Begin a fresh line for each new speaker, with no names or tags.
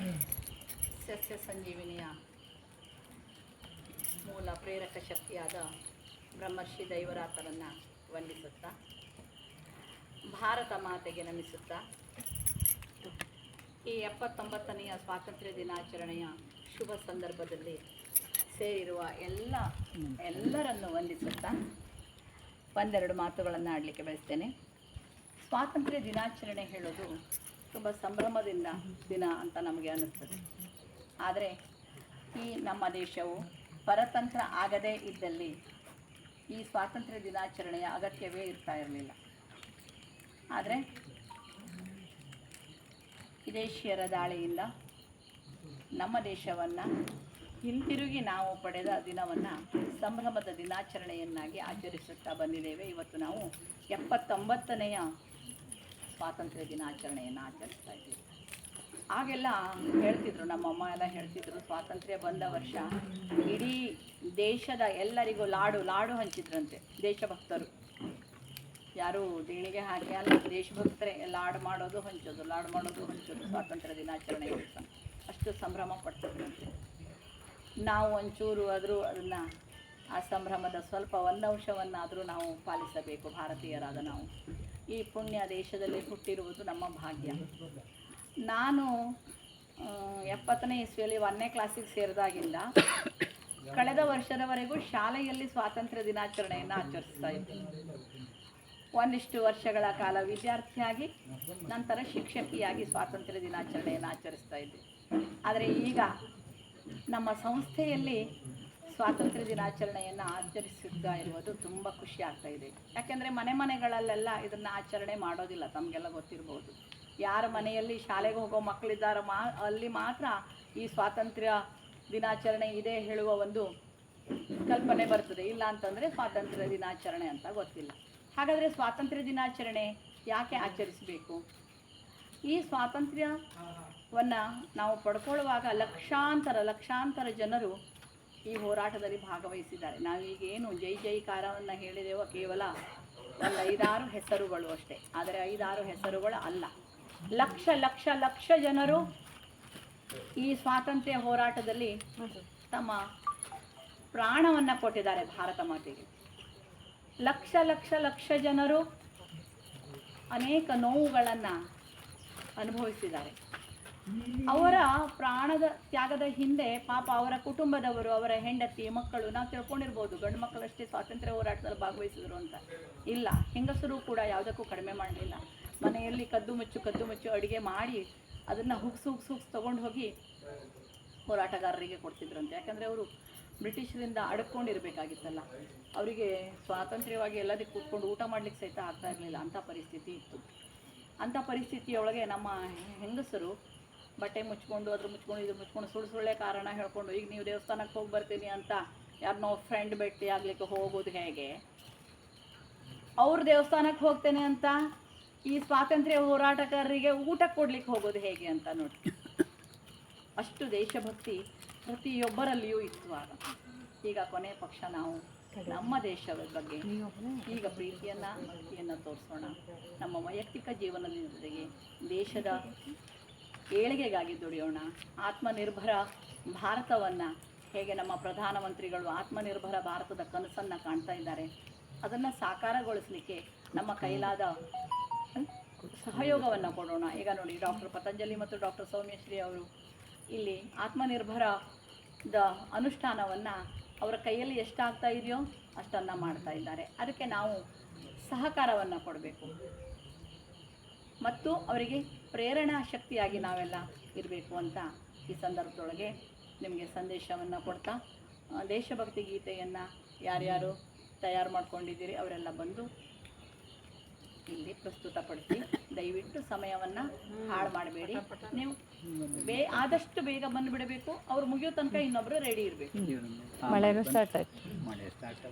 ಸಸ್ಯ ಸಂಜೀವಿನಿಯ ಮೂಲ ಪ್ರೇರಕ ಶಕ್ತಿಯಾದ ಬ್ರಹ್ಮರ್ಷಿ ದೈವರಾತರನ್ನು ವಂದಿಸುತ್ತಾ, ಭಾರತ ಮಾತೆಗೆ ನಮಿಸುತ್ತಾ, ಈ ಎಪ್ಪತ್ತೊಂಬತ್ತನೆಯ ಸ್ವಾತಂತ್ರ್ಯ ದಿನಾಚರಣೆಯ ಶುಭ ಸಂದರ್ಭದಲ್ಲಿ ಸೇರಿರುವ ಎಲ್ಲ, ಎಲ್ಲರನ್ನು ವಂದಿಸುತ್ತಾ ಒಂದೆರಡು ಮಾತುಗಳನ್ನು ಆಡಲಿಕ್ಕೆ ಬಯಸ್ತೇನೆ. ಸ್ವಾತಂತ್ರ್ಯ ದಿನಾಚರಣೆ ಹೇಳೋದು ತುಂಬ ಸಂಭ್ರಮದಿಂದ ದಿನ ಅಂತ ನಮಗೆ ಅನ್ನಿಸ್ತದೆ. ಆದರೆ ಈ ನಮ್ಮ ದೇಶವು ಪರತಂತ್ರ ಆಗದೇ ಇದ್ದಲ್ಲಿ ಈ ಸ್ವಾತಂತ್ರ್ಯ ದಿನಾಚರಣೆಯ ಅಗತ್ಯವೇ ಇರ್ತಾ ಇರಲಿಲ್ಲ. ಆದರೆ ವಿದೇಶಿಯರ ದಾಳಿಯಿಂದ ನಮ್ಮ ದೇಶವನ್ನು ಹಿಂತಿರುಗಿ ನಾವು ಪಡೆದ ದಿನವನ್ನು ಸಂಭ್ರಮದ ದಿನಾಚರಣೆಯನ್ನಾಗಿ ಆಚರಿಸುತ್ತಾ ಬಂದಿದ್ದೇವೆ. ಇವತ್ತು ನಾವು ಎಪ್ಪತ್ತೊಂಬತ್ತನೆಯ ಸ್ವಾತಂತ್ರ್ಯ ದಿನಾಚರಣೆಯನ್ನು ಆಚರಿಸ್ತಾ ಇದ್ವಿ. ಆಗೆಲ್ಲ ಹೇಳ್ತಿದ್ರು ನಮ್ಮಮ್ಮ ಎಲ್ಲ ಹೇಳ್ತಿದ್ರು, ಸ್ವಾತಂತ್ರ್ಯ ಬಂದ ವರ್ಷ ಇಡೀ ದೇಶದ ಎಲ್ಲರಿಗೂ ಲಾಡು ಲಾಡು ಹಂಚಿದ್ರಂತೆ, ದೇಶಭಕ್ತರು. ಯಾರು ದೇಣಿಗೆ ಹಾಕಿ ಅಲ್ಲ, ದೇಶಭಕ್ತರೇ, ಲಾಡು ಮಾಡೋದು ಹಂಚೋದು, ಲಾಡು ಮಾಡೋದು ಹಂಚೋದು, ಸ್ವಾತಂತ್ರ್ಯ ದಿನಾಚರಣೆ ಅಂತ ಅಷ್ಟು ಸಂಭ್ರಮ ಪಡ್ತಿದ್ರಂತೆ. ನಾವು ಒಂಚೂರು ಆದರೂ ಅದನ್ನು, ಆ ಸಂಭ್ರಮದ ಸ್ವಲ್ಪ ಒಂದು ಅಂಶವನ್ನಾದರೂ ನಾವು ಪಾಲಿಸಬೇಕು, ಭಾರತೀಯರಾದ ನಾವು. ಈ ಪುಣ್ಯ ದೇಶದಲ್ಲಿ ಹುಟ್ಟಿರುವುದು ನಮ್ಮ ಭಾಗ್ಯ. ನಾನು ಎಪ್ಪತ್ತನೇ ಇಸ್ವಿಯಲ್ಲಿ ಒಂದನೇ ಕ್ಲಾಸಿಗೆ ಸೇರಿದಾಗಿಂದ ಕಳೆದ ವರ್ಷದವರೆಗೂ ಶಾಲೆಯಲ್ಲಿ ಸ್ವಾತಂತ್ರ್ಯ ದಿನಾಚರಣೆಯನ್ನು ಆಚರಿಸ್ತಾ ಇದ್ದೆ ಒಂದಿಷ್ಟು ವರ್ಷಗಳ ಕಾಲ ವಿದ್ಯಾರ್ಥಿಯಾಗಿ, ನಂತರ ಶಿಕ್ಷಕಿಯಾಗಿ ಸ್ವಾತಂತ್ರ್ಯ ದಿನಾಚರಣೆಯನ್ನು ಆಚರಿಸ್ತಾ ಇದ್ದೆ ಆದರೆ ಈಗ ನಮ್ಮ ಸಂಸ್ಥೆಯಲ್ಲಿ ಸ್ವಾತಂತ್ರ್ಯ ದಿನಾಚರಣೆಯನ್ನು ಆಚರಿಸಿದ್ದ ಇರುವುದು ತುಂಬ ಖುಷಿ ಆಗ್ತಾ ಇದೆ. ಯಾಕೆಂದರೆ ಮನೆ ಮನೆಗಳಲ್ಲೆಲ್ಲ ಇದನ್ನು ಆಚರಣೆ ಮಾಡೋದಿಲ್ಲ, ತಮಗೆಲ್ಲ ಗೊತ್ತಿರ್ಬೋದು. ಯಾರ ಮನೆಯಲ್ಲಿ ಶಾಲೆಗೆ ಹೋಗೋ ಮಕ್ಕಳಿದ್ದಾರೆ ಮಾ, ಅಲ್ಲಿ ಮಾತ್ರ ಈ ಸ್ವಾತಂತ್ರ್ಯ ದಿನಾಚರಣೆ ಇದೆ ಹೇಳುವ ಒಂದು ಕಲ್ಪನೆ ಬರ್ತದೆ. ಇಲ್ಲ ಅಂತಂದರೆ ಸ್ವಾತಂತ್ರ್ಯ ದಿನಾಚರಣೆ ಅಂತ ಗೊತ್ತಿಲ್ಲ. ಹಾಗಾದರೆ ಸ್ವಾತಂತ್ರ್ಯ ದಿನಾಚರಣೆ ಯಾಕೆ ಆಚರಿಸಬೇಕು? ಈ ಸ್ವಾತಂತ್ರ್ಯವನ್ನು ನಾವು ಪಡ್ಕೊಳ್ಳುವಾಗ ಲಕ್ಷಾಂತರ ಲಕ್ಷಾಂತರ ಜನರು ಈ ಹೋರಾಟದಲ್ಲಿ ಭಾಗವಹಿಸಿದ್ದಾರೆ. ನಾವೀಗೇನು ಜೈ ಜೈಕಾರವನ್ನು ಹೇಳಿದೆವೋ ಕೇವಲ ಒಂದು ಐದಾರು ಹೆಸರುಗಳು ಅಷ್ಟೇ. ಆದರೆ ಐದಾರು ಹೆಸರುಗಳು ಅಲ್ಲ. ಲಕ್ಷ ಲಕ್ಷ ಲಕ್ಷ ಜನರು ಈ ಸ್ವಾತಂತ್ರ್ಯ ಹೋರಾಟದಲ್ಲಿ ತಮ್ಮ ಪ್ರಾಣವನ್ನು ಕೊಟ್ಟಿದ್ದಾರೆ ಭಾರತ ಮಾತೆಗೆ. ಲಕ್ಷ ಲಕ್ಷ ಲಕ್ಷ ಜನರು ಅನೇಕ ನೋವುಗಳನ್ನು ಅನುಭವಿಸಿದ್ದಾರೆ. ಅವರ ಪ್ರಾಣದ ತ್ಯಾಗದ ಹಿಂದೆ ಪಾಪ ಅವರ ಕುಟುಂಬದವರು, ಅವರ ಹೆಂಡತಿ, ಮಕ್ಕಳು, ನಾವು ತಿಳ್ಕೊಂಡಿರ್ಬೋದು, ಗಂಡು ಮಕ್ಕಳಷ್ಟೇ ಸ್ವಾತಂತ್ರ್ಯ ಹೋರಾಟದಲ್ಲಿ ಭಾಗವಹಿಸಿದ್ರು ಅಂತ. ಇಲ್ಲ, ಹೆಂಗಸರು ಕೂಡ ಯಾವುದಕ್ಕೂ ಕಡಿಮೆ ಮಾಡಲಿಲ್ಲ. ಮನೆಯಲ್ಲಿ ಕದ್ದು ಮುಚ್ಚು ಕದ್ದು ಮುಚ್ಚು ಅಡುಗೆ ಮಾಡಿ ಅದನ್ನು ಹುಗ್ಸು ಹುಗ್ಸು, ಹುಗ್ಸ್ ತೊಗೊಂಡು ಹೋಗಿ ಹೋರಾಟಗಾರರಿಗೆ ಕೊಡ್ತಿದ್ರಂತೆ ಯಾಕಂದರೆ ಅವರು ಬ್ರಿಟಿಷರಿಂದ ಅಡ್ಕೊಂಡಿರಬೇಕಾಗಿತ್ತಲ್ಲ. ಅವರಿಗೆ ಸ್ವಾತಂತ್ರ್ಯವಾಗಿ ಎಲ್ಲದಕ್ಕೆ ಕೂತ್ಕೊಂಡು ಊಟ ಮಾಡ್ಲಿಕ್ಕೆ ಸಹಿತ ಆಗ್ತಾ ಇರಲಿಲ್ಲ. ಅಂಥ ಪರಿಸ್ಥಿತಿ ಇತ್ತು. ಅಂಥ ಪರಿಸ್ಥಿತಿಯೊಳಗೆ ನಮ್ಮ ಹೆಂಗಸರು ಬಟ್ಟೆ ಮುಚ್ಕೊಂಡು, ಅದ್ರ ಮುಚ್ಕೊಂಡು, ಇದ್ರ ಮುಚ್ಕೊಂಡು ಸುಳ್ಳು ಸುಳ್ಳೆ ಕಾರಣ ಹೇಳ್ಕೊಂಡು, ಈಗ ನೀವು ದೇವಸ್ಥಾನಕ್ಕೆ ಹೋಗಿ ಬರ್ತೀನಿ ಅಂತ ಯಾರನ್ನೋ ಫ್ರೆಂಡ್ ಭೇಟಿ ಆಗ್ಲಿಕ್ಕೆ ಹೋಗೋದು ಹೇಗೆ? ಅವ್ರ ದೇವಸ್ಥಾನಕ್ಕೆ ಹೋಗ್ತೇನೆ ಅಂತ ಈ ಸ್ವಾತಂತ್ರ್ಯ ಹೋರಾಟಗಾರರಿಗೆ ಊಟ ಕೊಡ್ಲಿಕ್ಕೆ ಹೋಗೋದು ಹೇಗೆ ಅಂತ ನೋಡಿ. ಅಷ್ಟು ದೇಶಭಕ್ತಿ ಪ್ರತಿಯೊಬ್ಬರಲ್ಲಿಯೂ ಇತ್ತು ಆಗ. ಈಗ ಕೊನೆ ಪಕ್ಷ ನಾವು, ನಮ್ಮ ದೇಶದ ಬಗ್ಗೆ. ಈಗ ಪ್ರೀತಿಯನ್ನ, ಭಕ್ತಿಯನ್ನ ತೋರಿಸೋಣ. ನಮ್ಮ ವೈಯಕ್ತಿಕ ಜೀವನದ ಜೊತೆಗೆ ದೇಶದ ಏಳಿಗೆಗಾಗಿ ದುಡಿಯೋಣ. ಆತ್ಮನಿರ್ಭರ ಭಾರತವನ್ನು ಹೇಗೆ ನಮ್ಮ ಪ್ರಧಾನಮಂತ್ರಿಗಳು ಆತ್ಮನಿರ್ಭರ ಭಾರತದ ಕನಸನ್ನು ಕಾಣ್ತಾ ಇದ್ದಾರೆ. ಅದನ್ನು ಸಾಕಾರಗೊಳಿಸಲಿಕ್ಕೆ ನಮ್ಮ ಕೈಲಾದ ಸಹಯೋಗವನ್ನು ಕೊಡೋಣ. ಈಗ ನೋಡಿ, ಡಾಕ್ಟರ್ ಪತಂಜಲಿ ಮತ್ತು ಡಾಕ್ಟರ್ ಸೌಮ್ಯಶ್ರೀ ಅವರು ಇಲ್ಲಿ ಆತ್ಮನಿರ್ಭರದ ಅನುಷ್ಠಾನವನ್ನು ಅವರ ಕೈಯಲ್ಲಿ ಎಷ್ಟಾಗ್ತಾ ಇದೆಯೋ ಅಷ್ಟನ್ನು ಮಾಡ್ತಾ ಇದ್ದಾರೆ. ಅದಕ್ಕೆ ನಾವು ಸಹಕಾರವನ್ನು ಕೊಡಬೇಕು. ಮತ್ತು ಅವರಿಗೆ ಪ್ರೇರಣಾ ಶಕ್ತಿಯಾಗಿ ನಾವೆಲ್ಲ ಇರಬೇಕು ಅಂತ ಈ ಸಂದರ್ಭದೊಳಗೆ ನಿಮಗೆ ಸಂದೇಶವನ್ನು ಕೊಡ್ತಾ ದೇಶಭಕ್ತಿ ಗೀತೆಯನ್ನು ಯಾರ್ಯಾರು ತಯಾರು ಮಾಡ್ಕೊಂಡಿದ್ದೀರಿ ಅವರೆಲ್ಲ ಬಂದು ಇಲ್ಲಿ ಪ್ರಸ್ತುತಪಡಿಸಿ ದಯವಿಟ್ಟು ಸಮಯವನ್ನು ಹಾಳು ಮಾಡಬೇಡಿ. ನೀವು ಬೇ ಆದಷ್ಟು ಬೇಗ ಬಂದುಬಿಡಬೇಕು. ಅವ್ರು ಮುಗಿಯೋ ತನಕ ಇನ್ನೊಬ್ಬರು ರೆಡಿ ಇರಬೇಕು.
ಮಳೆನೂ ಸ್ಟಾರ್ಟ್ ಆಯ್ತು.